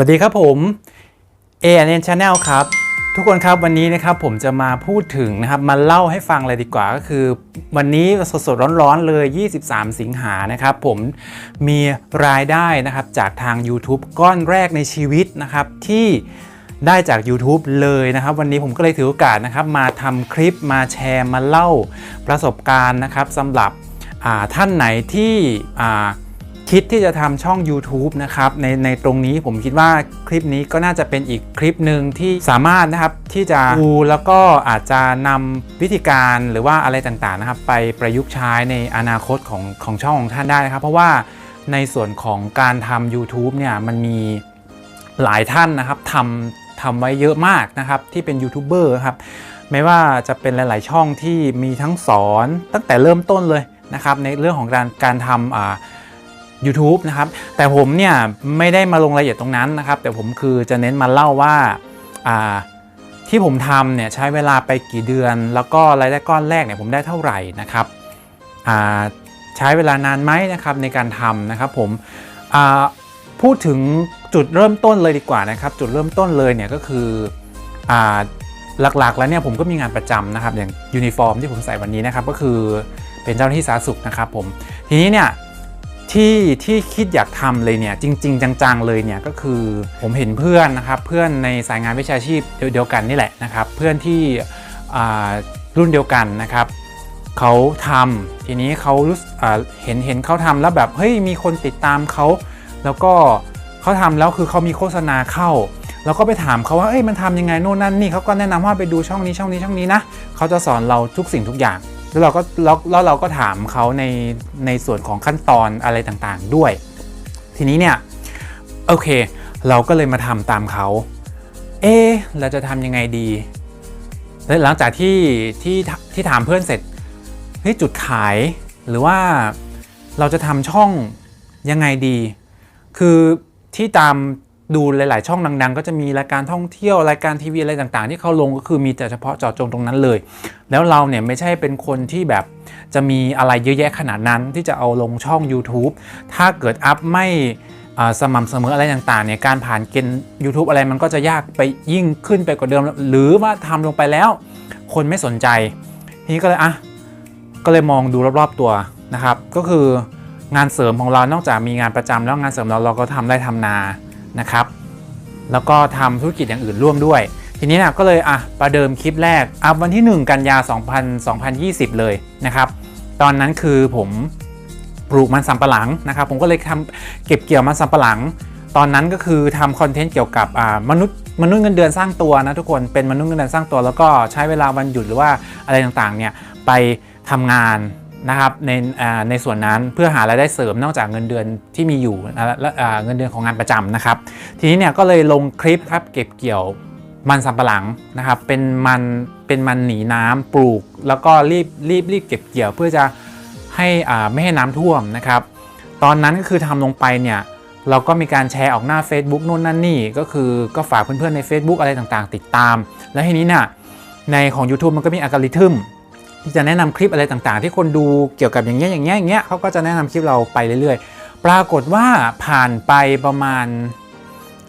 วัสดีครับผม a n n Channel ครับ ทุกคนครับวันนี้นะครับผมจะมาพูดถึงนะครับมาเล่าให้ฟังเลยดีกว่าก็คือ วันนี้สดๆร้อนๆเลย 23 สิงหานะครับผมมีรายได้นะครับจากทาง YouTube ก้อนแรกในชีวิตนะครับที่ได้จาก YouTube เลยนะครับ วันนี้ผมก็เลยถือโอกาสนะครับ มาทำคลิปมาแชร์มาเล่าประสบการณ์นะครับสำหรับท่านไหนที่ คิดที่จะทำช่อง YouTube นะครับในในตรงนี้ผมคิดว่าคลิปนี้ก็น่าจะเป็นอีกคลิปหนึ่งที่สามารถนะครับที่จะดูแล้วก็อาจจะนำวิธีการหรือว่าอะไรต่างๆนะครับไปประยุกต์ใช้ในอนาคตของของช่องของท่านได้นะครับ เพราะว่าในส่วนของการทำ YouTube เนี่ยมันมีหลายท่านนะครับทำทำไว้เยอะมากนะครับที่เป็นยูทูบเบอร์ครับไม่ว่าจะเป็นหลาย ๆ ช่องที่มีทั้งสอนตั้งแต่เริ่มต้นเลยนะครับในเรื่องของการการทำอ่า YouTube นะครับ แต่ผมเนี่ยไม่ได้มาลงรายละเอียดตรงนั้นนะครับ แต่ผมคือจะเน้นมาเล่าว่าที่ผมทำเนี่ยใช้เวลาไปกี่เดือน แล้วก็รายได้ก้อนแรกเนี่ยผมได้เท่าไหร่นะครับใช้เวลานานไหมนะครับในการทำนะครับผมพูดถึงจุดเริ่มต้นเลยดีกว่านะครับ จุดเริ่มต้นเลยเนี่ยก็คืออหลักๆ แล้วเนี่ยผมก็มีงานประจำนะครับ อย่างยูนิฟอร์มที่ผมใส่วันนี้นะครับ ก็คือเป็นเจ้าหน้าที่สาธารณสุขนะครับผมทีนี้เนี่ย ที่ที่คิดอยากทำเลยเนี่ยจริง ๆ จังๆเลยเนี่ยก็คือผมเห็นเพื่อนนะครับเพื่อนในสายงานวิชาชีพเดียวกันนี่แหละนะครับ เพื่อนที่รุ่นเดียวกันนะครับเขาทำทีนี้เขารู้สึกอ่าเห็นเห็นเขาทำแล้วแบบเฮ้ยมีคนติดตามเขาแล้วก็เขาทำแล้วคือเขามีโฆษณาเข้า แล้วก็ไปถามเขาว่าเอ้ยมันทำยังไงโน่นนั่นนี่เขาก็แนะนำว่าไปดูช่องนี้ช่องนี้ช่องนี้นะเขาจะสอนเราทุกสิ่งทุกอย่าง แล้วเราก็แล้วเราก็ถามเขาในในส่วนของขั้นตอนอะไรต่างๆด้วย ทีนี้เนี่ยโอเค เราก็เลยมาทำตามเขา เอ๊เราจะทำยังไงดีแล้วหลังจากที่ที่ที่ถามเพื่อนเสร็จเฮ้ยจุดขายหรือว่าเราจะทำช่องยังไงดี คือที่ตาม ดูหลาย ๆ ช่องดัง ๆ ก็จะมีรายการท่องเที่ยวรายการทีวีอะไรต่าง ๆ ที่เขาลงก็คือมีแต่เฉพาะเจาะจงตรงนั้นเลย แล้วเราเนี่ยไม่ใช่เป็นคนที่แบบจะมีอะไรเยอะแยะขนาดนั้นที่จะเอาลงช่อง YouTube ถ้าเกิดอัพไม่สม่ำเสมออะไรต่าง ๆ เนี่ยการผ่านเกณฑ์ YouTube อะไรมันก็จะยากไปยิ่งขึ้นไปกว่าเดิม หรือว่าทำลงไปแล้ว คนไม่สนใจ ทีนี้ก็เลยอะก็เลยมองดูรอบๆตัวนะครับ ก็คืองานเสริมของเรานอกจากมีงานประจำแล้วงานเสริมเราเราก็ทำได้ทำนา นะครับ แล้วก็ทำธุรกิจอย่างอื่นร่วมด้วย ทีนี้นะก็เลยอะประเดิมคลิปแรกอัพวันที่ 1 กันยา 2000 2020 เลยนะครับ ตอนนั้นคือผมปลูกมันสำปะหลังนะครับ ผมก็เลยทำเก็บเกี่ยวมันสำปะหลัง ตอนนั้นก็คือทำคอนเทนต์เกี่ยวกับมนุษย์มนุษย์เงินเดือนสร้างตัวนะทุกคนเป็นมนุษย์เงินเดือนสร้างตัว แล้วก็ใช้เวลาวันหยุดหรือว่าอะไรต่างๆเนี่ยไปทำงาน นะครับในในส่วนนั้นเพื่อหารายได้เสริมนอกจากเงินเดือนที่มีอยู่และเงินเดือนของงานประจำนะครับ ทีนี้เนี่ยก็เลยลงคลิปครับเก็บเกี่ยวมันสำปะหลังนะครับเป็นมันเป็นมันหนีน้ำปลูก แล้วก็รีบรีบรีบเก็บเกี่ยวเพื่อจะให้ไม่ให้น้ำท่วมนะครับ ตอนนั้นก็คือทำลงไปเนี่ยเราก็มีการแชร์ออกหน้า Facebook นู่นนั่นนี่ ก็คือก็ฝากเพื่อนๆใน Facebook อะไรต่างๆ ติดตาม แล้วทีนี้เนี่ยในของ YouTube มันก็มีอัลกอริทึม ที่จะแนะนำคลิปอะไรต่างๆ ที่คนดูเกี่ยวกับอย่างเงี้ยอย่างเงี้ยอย่างเงี้ยเขาก็จะแนะนำคลิปเราไปเรื่อยๆ ปรากฏว่าผ่านไปประมาณ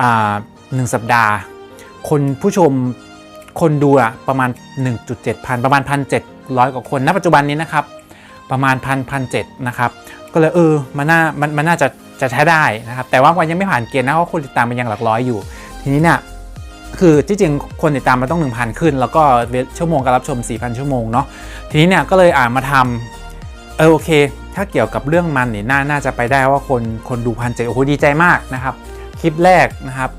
อ่าหนึ่งสัปดาห์ คนผู้ชมคนดูอะประมาณ 1.7 พัน ประมาณ 1,700 กว่าคนณปัจจุบันนี้นะครับ ประมาณพันพันเนะครับ ก็เลยเออมันน่ามันมันน่าจะจะใช้ได้นะครับ แต่ว่ามันยังไม่ผ่านเกณฑ์นะเพราะคนติดตามมันยังหลักร้อยอยู่ ทีนี้เนี่ย คือที่จริงคนติดตามมันต้อง 1,000 ขึ้น แล้วก็ชั่วโมงการรับชม 4,000 ชั่วโมงเนาะทีนี้เนี่ยก็เลยอ่านมาทำเออโอเค ถ้าเกี่ยวกับเรื่องมันเนี่ยน่าน่าจะไปได้ว่าคนคนดูพันเจ็ดโอ้โหดีใจมากนะครับ คลิปแรกนะครับ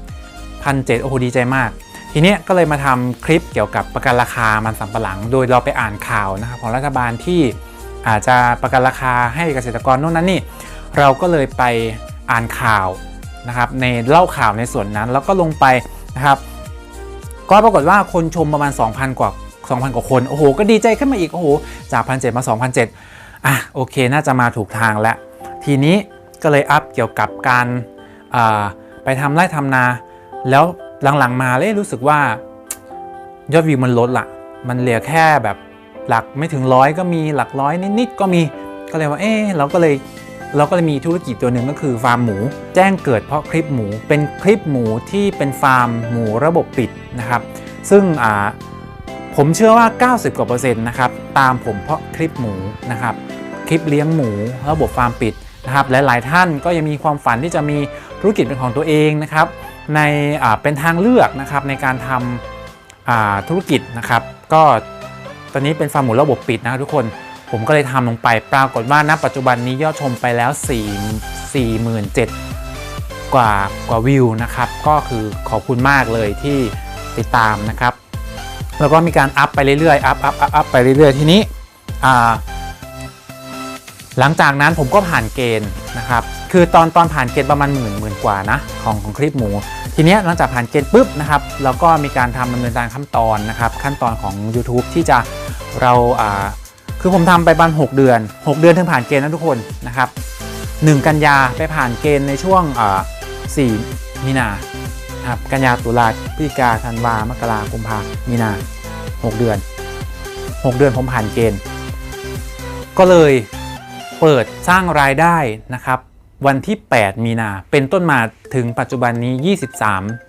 พันเจ็ดโอ้โหดีใจมาก ทีนี้ก็เลยมาทำคลิปเกี่ยวกับประกันราคามันสำปะหลัง โดยเราไปอ่านข่าวนะครับของรัฐบาลที่อาจจะประกันราคาให้เกษตรกรโน่นนั่นนี่ เราก็เลยไปอ่านข่าวนะครับในเล่าข่าวในส่วนนั้นแล้วก็ลงไปนะครับ ก็ปรากฏว่าคนชมประมาณ 2,000 กว่า 2,000 กว่าคน โอ้โห ก็ดีใจขึ้นมาอีก โอ้โห จาก 1,700 มา 2,700 อะ โอเค น่าจะมาถูกทางแล้ว ทีนี้ก็เลยอัพเกี่ยวกับการไปทำไร่ทำนา แล้วหลังๆมาเลยรู้สึกว่ายอดวิวมันลดละมันเหลือแค่แบบหลักไม่ถึงร้อยก็มีหลักร้อยนิดๆก็มี ก็เลยว่า เอ๊เราก็เลย เราก็เลยมีธุรกิจตัวหนึ่งก็คือฟาร์มหมู แจ้งเกิดเพราะคลิปหมู เป็นคลิปหมูที่เป็นฟาร์มหมูระบบปิดนะครับ ซึ่งผมเชื่อว่า 90กว่าเปอร์เซ็นต์นะครับตามผมเพราะคลิปหมูนะครับคลิปเลี้ยงหมูระบบฟาร์มปิดนะครับและหลายท่านก็ยังมีความฝันที่จะมีธุรกิจเป็นของตัวเองนะครับในเป็นทางเลือกนะครับในการทำอ่าธุรกิจนะครับ ก็ตอนนี้เป็นฟาร์มหมูระบบปิดนะทุกคน ผมก็เลยทำลงไปปรากฏว่าณปัจจุบันนี้ยอดชมไปแล้ว 4 4 7 0 0กว่ากว่าวิวนะครับ ก็คือขอบคุณมากเลยที่ติดตามนะครับ แล้วก็มีการอัพไปเรื่อยๆ อัพอัพอัพอัพไปเรื่อยๆ ทีนี้หลังจากนั้นผมก็ผ่านเกณฑ์นะครับ คือตอนตอนผ่านเกณฑ์ประมาณหมื่นหมื่นกว่านะของของคลิปหมู ทีนี้หลังจากผ่านเกณฑ์ปุ๊บนะครับเราก็มีการทำดำเนินการขั้นตอนนะครับ ขั้นตอนของ YouTube ที่จะเราอ่า คือผมทำไปประมาณ6เดือน 6 เดือนถึงผ่านเกณฑ์นะทุกคนนะครับ1กันยาไปผ่านเกณฑ์ในช่วงอ่มีนาครับกันยาตุลาพฤศจิกาธันวามกราคมกุมภามีนา 6 เดือน 6 เดือนผมผ่านเกณฑ์ ก็เลยเปิดสร้างรายได้นะครับ วันที่ 8 มีนาเป็นต้นมาถึงปัจจุบันนี้ 23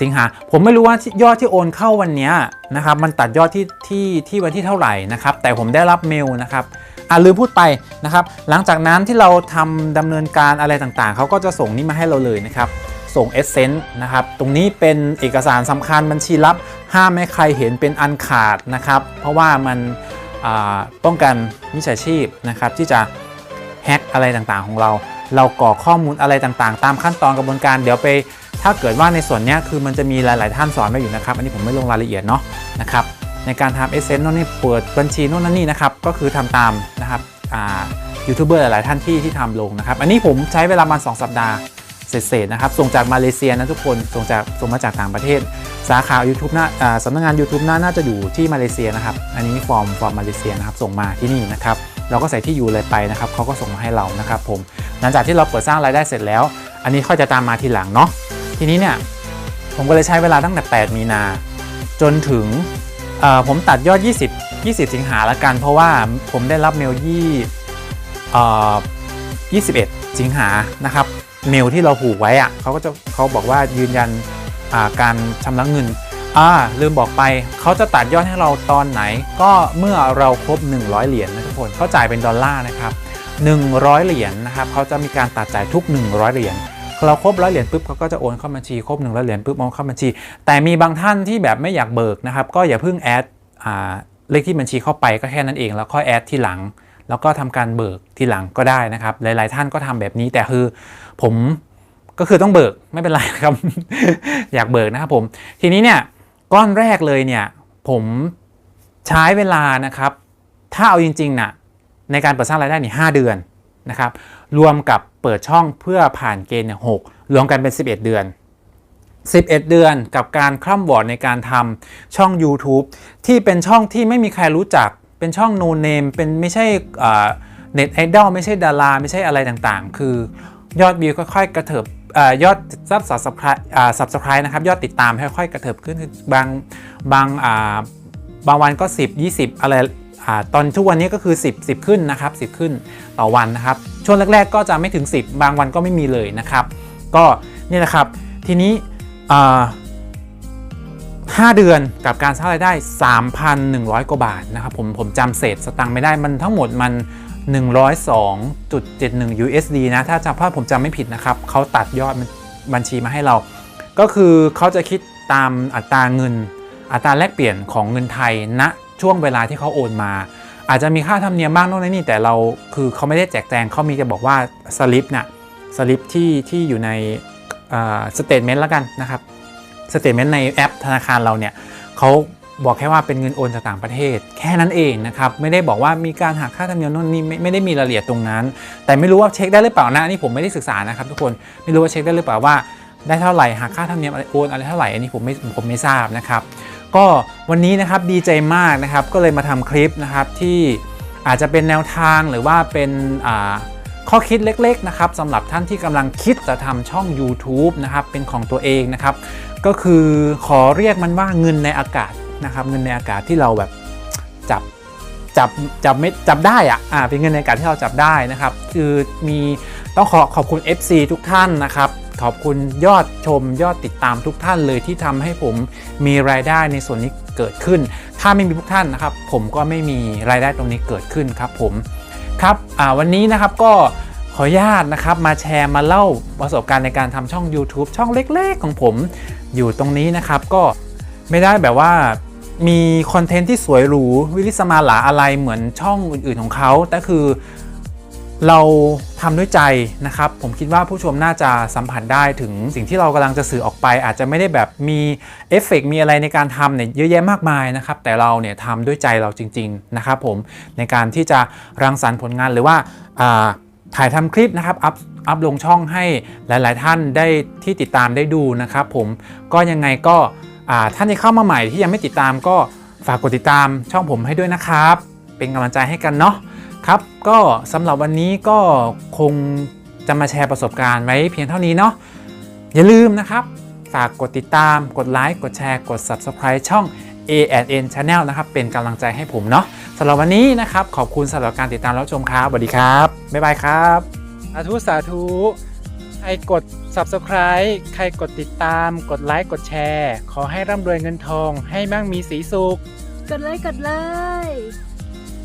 สิงหาผมไม่รู้ว่ายอดที่โอนเข้าวันนี้นะครับมันตัดยอดที่ที่ที่วันที่เท่าไหร่นะครับแต่ผมได้รับเมลนะครับอ่าลืมพูดไปนะครับหลังจากนั้นที่เราทำดำเนินการอะไรต่างๆ เขาก็จะส่งนี่มาให้เราเลยนะครับส่ง e s s e n c e นะครับตรงนี้เป็นเอกสารสำคัญบัญชีลับ ห้ามไม่ใครเห็นเป็นอันขาดนะครับ เพราะว่ามันป้องกันมิจฉาชีพนะครับที่จะแฮ็กอะไรต่างๆของเรา เรากรอข้อมูลอะไรต่างๆ ตามขั้นตอนกระบวนการเดี๋ยวไป ถ้าเกิดว่าในส่วนนี้คือมันจะมีหลาย ๆ ท่านสอนมาอยู่นะครับ อันนี้ผมไม่ลงรายละเอียดเนาะนะครับในการทำเอเซนต์โน่นนี่เปิดบัญชีโน่นนั่นนี่นะครับก็คือทำตามนะครับอ่ายูทูบเบอร์หลาย ๆ ท่านที่ที่ทำลงนะครับ อันนี้ผมใช้เวลามา2สัปดาห์เศษๆนะครับ ส่งจากมาเลเซียนะทุกคนส่งจากส่งมาจากต่างประเทศ สาขา YouTube หน้าอ่าสำนักงาน YouTube หน้าน่าจะอยู่ที่มาเลเซียนะครับ อันนี้ฟอร์มฟอร์มมาเลเซียนะครับส่งมาที่นี่นะครับเราก็ใส่ที่อยู่อะไรไปนะครับเขาก็ส่งมาให้เรานะครับผมหลังจากที่เราเปิดสร้างรายได้เสร็จแล้ว อันนี้ค่อยจะตามมาทีหลังเนาะ ทีนี้เนี่ยผมก็เลยใช้เวลาตั้งแต่ 8 มีนา จนถึงผมตัดยอด 20 20 สิงหาละกัน เพราะว่าผมได้รับเมลยี่21 สิงหานะครับ เมลที่เราผูกไว้อะเขาก็จะเขาบอกว่ายืนยันการชำระเงินอ่าลืมบอกไปเขาจะตัดยอดให้เราตอนไหน ก็เมื่อเราครบ 100 เหรียญนะทุกคนเขาจ่ายเป็นดอลลาร์นะครับ 100 เหรียญนะครับเขาจะมีการตัดจ่ายทุก 100 เหรียญ เราครบร้อยเหรียญปุ๊บเขาก็จะโอนเข้าบัญชีครบหนึ่งร้อยเหรียญปุ๊บโอนเข้าบัญชี แต่มีบางท่านที่แบบไม่อยากเบิกนะครับก็อย่าเพิ่งแอดเลขที่บัญชีเข้าไปก็แค่นั้นเอง แล้วค่อยแอดที่หลัง แล้วก็ทำการเบิกทีหลังก็ได้นะครับ หลาย ๆ ท่านก็ทำแบบนี้แต่คือผมก็คือต้องเบิกไม่เป็นไรครับ อยากเบิกนะครับผมทีนี้เนี่ยก้อนแรกเลยเนี่ยผมใช้เวลานะครับ ถ้าเอาจริงๆน่ะในการเปิดสร้างรายได้นี่5เดือน นะครับรวมกับเปิดช่องเพื่อผ่านเกณฑ์เนี่ยหกรวมกันเป็น 11 เดือน 11 เดือนกับการคร่ำวอร์ดในการทำช่อง YouTube ที่เป็นช่องที่ไม่มีใครรู้จัก เป็นช่อง no name เป็นไม่ใช่เน็ตไอดอลไม่ใช่ดารา ไม่ใช่อะไรต่างๆ คือยอดวิวค่อยๆ กระเถิบอยอดซับสับสไครสับสไครนะครับ ยอดติดตามค่อยๆ กระเถิบขึ้นบางบางบางวันก็ 10 20 อะไร ตอนทุกวันนี้ก็คือ 10 10 ขึ้นนะครับ 10 ขึ้นต่อวันนะครับ ช่วงแรก ๆ ก็จะไม่ถึง 10 บางวันก็ไม่มีเลยนะครับ ก็นี่แหละครับ ทีนี้อ่า5เดือนกับการสร้างรายได้ 3,100 กว่าบาทนะครับ ผมผมจำเศษสตังค์ไม่ได้มันทั้งหมดมัน 102.71 USD นะ ถ้าจำพลาดผมจำไม่ผิดนะครับเขาตัดยอดบัญชีมาให้เรา ก็คือเขาจะคิดตามอัตราเงิน อัตราแลกเปลี่ยนของเงินไทยณ ช่วงเวลาที่เขาโอนมา อาจจะมีค่าธรรมเนียมบ้างโน่นนี่แต่เราคือเขาไม่ได้แจกแจงเขามีจะบอกว่าสลิปน่ะสลิปที่ที่อยู่ในสเตทเมนต์แล้วกันนะครับสเตทเมนต์ในแอปธนาคารเราเนี่ยเขาบอกแค่ว่าเป็นเงินโอนจากต่างประเทศ แค่นั้นเองนะครับ ไม่ได้บอกว่ามีการหักค่าธรรมเนียมโน่นนี่ไม่ไม่ได้มีรายละเอียดตรงนั้น แต่ไม่รู้ว่าเช็คได้หรือเปล่านะอันนี่ผมไม่ได้ศึกษานะครับ ทุกคนไม่รู้ว่าเช็คได้หรือเปล่าว่า ได้เท่าไหร่หักค่าธรรมเนียมอะไรโอนอะไรเท่าไหร่อันนี้ผมไม่ผมไม่ทราบนะครับ ก็วันนี้นะครับดีใจมากนะครับก็เลยมาทำคลิปนะครับที่อาจจะเป็นแนวทางหรือว่าเป็นข้อคิดเล็กๆนะครับสำหรับท่านที่กำลังคิดจะทำช่อง YouTube นะครับเป็นของตัวเองนะครับก็คือขอเรียกมันว่าเงินในอากาศนะครับเงินในอากาศที่เราแบบจับจับจับไม่จับได้อะอ่าเป็นเงินในอาการที่เราจับได้นะครับคือมีต้องขอขอบคุณ FC ทุกท่านนะครับ ขอบคุณยอดชมยอดติดตามทุกท่านเลยที่ทำให้ผมมีรายได้ในส่วนนี้เกิดขึ้น ถ้าไม่มีทุกท่านนะครับ ผมก็ไม่มีรายได้ตรงนี้เกิดขึ้นครับผมครับวันนี้นะครับก็ขออนุญาตนะครับมาแชร์มาเล่าประสบการณ์ในการทำช่อง YouTube ช่องเล็ก ๆ ของผมอยู่ตรงนี้นะครับ ก็ไม่ได้แบบว่ามีคอนเทนต์ที่สวยหรูวิลิสมาหลาอะไรเหมือนช่องอื่นๆของเขาแต่คือ เราทำด้วยใจนะครับ ผมคิดว่าผู้ชมน่าจะสัมผัสได้ถึงสิ่งที่เรากำลังจะสื่อออกไป อาจจะไม่ได้แบบมีเอฟเฟกต์มีอะไรในการทำเนี่ยเยอะแยะมากมายนะครับ แต่เราเนี่ยทำด้วยใจเราจริง ๆ นะครับผมในการที่จะรังสรรค์ผลงานหรือว่าาถ่ายทำคลิปนะครับอัพอัพลงช่องให้หลาย ๆ ท่านได้ที่ติดตามได้ดูนะครับผมก็ยังไงก็ท่านที่เข้ามาใหม่ที่ยังไม่ติดตามก็ฝากกดติดตามช่องผมให้ด้วยนะครับ เป็นกำลังใจให้กันเนาะ ครับก็สำหรับวันนี้ก็คงจะมาแชร์ประสบการณ์ไว้เพียงเท่านี้เนาะอย่าลืมนะครับ ฝากกดติดตาม กดไลค์กดแชร์ กด Subscribe ช่อง A&N Channel นะครับ เป็นกำลังใจให้ผมเนาะสำหรับวันนี้นะครับ ขอบคุณสำหรับการติดตามรับชมครับสวัสดีครับ บ๊ายบายครับสาธุสาธุใครกด Subscribe ใครกดติดตาม กดไลค์กดแชร์ ขอให้ร่ำรวยเงินทอง ให้มั่งมีสีสุข กดเลยกดเลย